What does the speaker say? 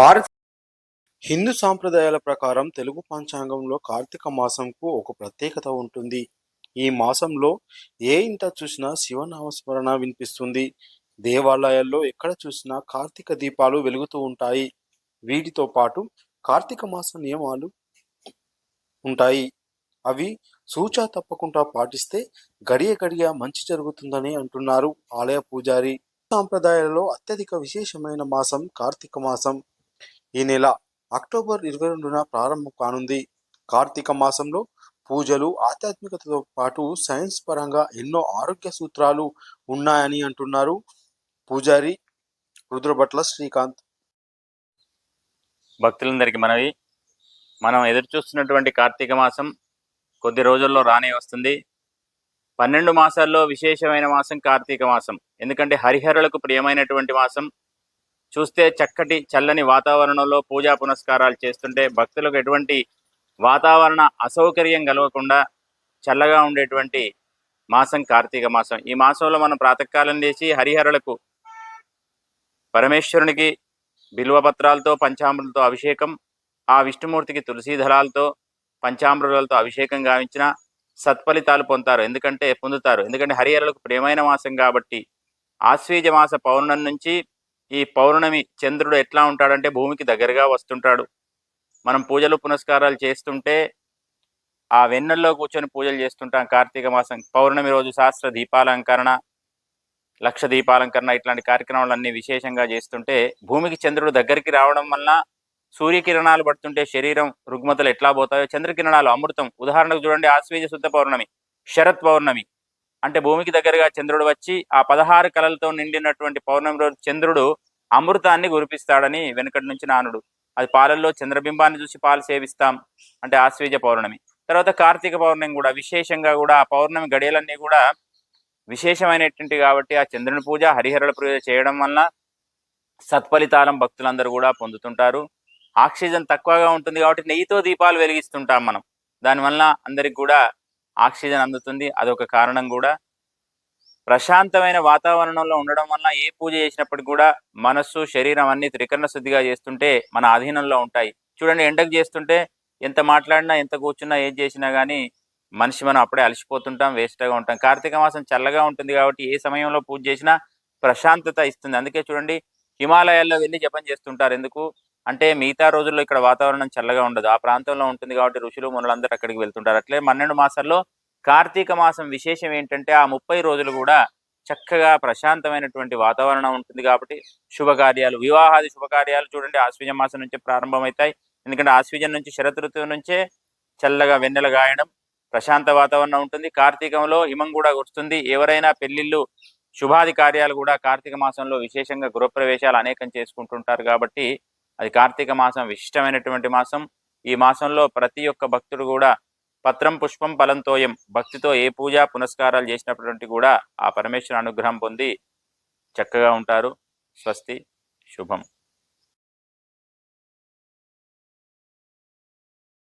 భారత్ హిందూ సాంప్రదాయాల ప్రకారం తెలుగు పంచాంగంలో కార్తీక మాసంకు ఒక ప్రత్యేకత ఉంటుంది. ఈ మాసంలో ఏ ఇంత చూసినా శివనామస్మరణ వినిపిస్తుంది. దేవాలయాల్లో ఎక్కడ చూసినా కార్తీక దీపాలు వెలుగుతూ ఉంటాయి. వీటితో పాటు కార్తీక మాస నియమాలు ఉంటాయి. అవి సూచా తప్పకుండా పాటిస్తే గడియ గడియ మంచి జరుగుతుందని అంటున్నారు ఆలయ పూజారి. సాంప్రదాయాలలో అత్యధిక విశేషమైన మాసం కార్తీక మాసం. ఈ నెల అక్టోబర్ ఇరవై రెండున ప్రారంభం కానుంది. కార్తీక మాసంలో పూజలు ఆధ్యాత్మికతతో పాటు సైన్స్ పరంగా ఎన్నో ఆరోగ్య సూత్రాలు ఉన్నాయని అంటున్నారు పూజారి రుద్రభట్ల శ్రీకాంత్. భక్తులందరికీ మనవి మనం ఎదురు చూస్తున్నటువంటి కార్తీక మాసం కొద్ది రోజుల్లో రానే వస్తుంది. పన్నెండు మాసాల్లో విశేషమైన మాసం కార్తీక మాసం. ఎందుకంటే హరిహరులకు ప్రియమైనటువంటి మాసం. చూస్తే చక్కటి చల్లని వాతావరణంలో పూజా పునస్కారాలు చేస్తుంటే భక్తులకు ఎటువంటి వాతావరణ అసౌకర్యం కలగకుండా చల్లగా ఉండేటువంటి మాసం కార్తీక మాసం. ఈ మాసంలో మనం ప్రాతకాలం లేచి హరిహరులకు పరమేశ్వరునికి బిల్వపత్రాలతో పంచామృలతో అభిషేకం ఆ విష్ణుమూర్తికి తులసీ దళాలతో పంచామృతాలతో అభిషేకం గావించిన సత్ఫలితాలు పొందుతారు ఎందుకంటే పొందుతారు. ఎందుకంటే హరిహరులకు ప్రియమైన మాసం కాబట్టి ఆశ్వీజ మాస పౌర్ణం నుంచి ఈ పౌర్ణమి చంద్రుడు ఎట్లా ఉంటాడంటే భూమికి దగ్గరగా వస్తుంటాడు. మనం పూజలు పునస్కారాలు చేస్తుంటే ఆ వెన్నెల్లో కూర్చొని పూజలు చేస్తుంటాం. కార్తీక మాసం పౌర్ణమి రోజు శాస్త్ర దీపాలంకరణ లక్ష దీపాలంకరణ ఇట్లాంటి కార్యక్రమాలన్నీ విశేషంగా చేస్తుంటే భూమికి చంద్రుడు దగ్గరికి రావడం వలన సూర్యకిరణాలు పడుతుంటే శరీరం రుగ్మతలు ఎట్లా పోతాయో చంద్రకిరణాలు అమృతం. ఉదాహరణకు చూడండి ఆశ్వేజ శుద్ధ పౌర్ణమి శరత్ పౌర్ణమి. అంటే భూమికి దగ్గరగా చంద్రుడు వచ్చి ఆ పదహారు కళలతో నిండినటువంటి పౌర్ణమి రోజు చంద్రుడు అమృతాన్ని గురిపిస్తాడని వెనుకటి నుంచి నానుడు. అది పాలల్లో చంద్రబింబాన్ని చూసి పాలు సేవిస్తాం అంటే ఆశ్వీజ పౌర్ణమి. తర్వాత కార్తీక పౌర్ణమి కూడా విశేషంగా కూడా ఆ పౌర్ణమి గడియలన్నీ కూడా విశేషమైనటువంటి కాబట్టి ఆ చంద్రుని పూజ హరిహరుల పూజ చేయడం వలన సత్ఫలితాలం భక్తులందరూ కూడా పొందుతుంటారు. ఆక్సిజన్ తక్కువగా ఉంటుంది కాబట్టి నెయ్యితో దీపాలు వెలిగిస్తుంటాం మనం. దానివల్ల అందరికి కూడా ఆక్సిజన్ అందుతుంది. అదొక కారణం కూడా. ప్రశాంతమైన వాతావరణంలో ఉండడం వల్ల ఏ పూజ చేసినప్పటికి కూడా మనస్సు శరీరం అన్ని త్రికరణ శుద్ధిగా చేస్తుంటే మన అధీనంలో ఉంటాయి. చూడండి ఎండకు చేస్తుంటే ఎంత మాట్లాడినా ఎంత కూర్చున్నా ఏది చేసినా కానీ మనిషి మనం అప్పుడే అలసిపోతుంటాం వేస్ట్గా ఉంటాం. కార్తీక మాసం చల్లగా ఉంటుంది కాబట్టి ఏ సమయంలో పూజ చేసినా ప్రశాంతత ఇస్తుంది. అందుకే చూడండి హిమాలయాల్లో వెళ్ళి జపం చేస్తుంటారు. ఎందుకు? అంటే మిగతా రోజుల్లో ఇక్కడ వాతావరణం చల్లగా ఉండదు. ఆ ప్రాంతంలో ఉంటుంది కాబట్టి ఋషులు మునులందరూ అక్కడికి వెళ్తుంటారు. అట్లే పన్నెండు మాసాల్లో కార్తీక మాసం విశేషం ఏంటంటే ఆ ముప్పై రోజులు కూడా చక్కగా ప్రశాంతమైనటువంటి వాతావరణం ఉంటుంది కాబట్టి శుభకార్యాలు వివాహాది శుభకార్యాలు చూడండి. ఆశ్వజ మాసం నుంచే ప్రారంభమవుతాయి. ఎందుకంటే ఆశ్వజం నుంచి శరత్ ఋతువు నుంచే చల్లగా వెన్నెల గాయడం ప్రశాంత వాతావరణం ఉంటుంది. కార్తీకంలో హిమం కూడా వస్తుంది ఎవరైనా పెళ్ళిళ్ళు శుభాది కార్యాలు కూడా కార్తీక మాసంలో విశేషంగా గృహప్రవేశాలు అనేకం చేసుకుంటుంటారు కాబట్టి అది కార్తీక మాసం విశిష్టమైనటువంటి మాసం. ఈ మాసంలో ప్రతి ఒక్క భక్తుడు కూడా పత్రం పుష్పం ఫలంతోయం భక్తితో ఏ పూజ పునస్కారాలు చేసినటువంటి కూడా ఆ పరమేశ్వర అనుగ్రహం పొంది చక్కగా ఉంటారు. స్వస్తి శుభం.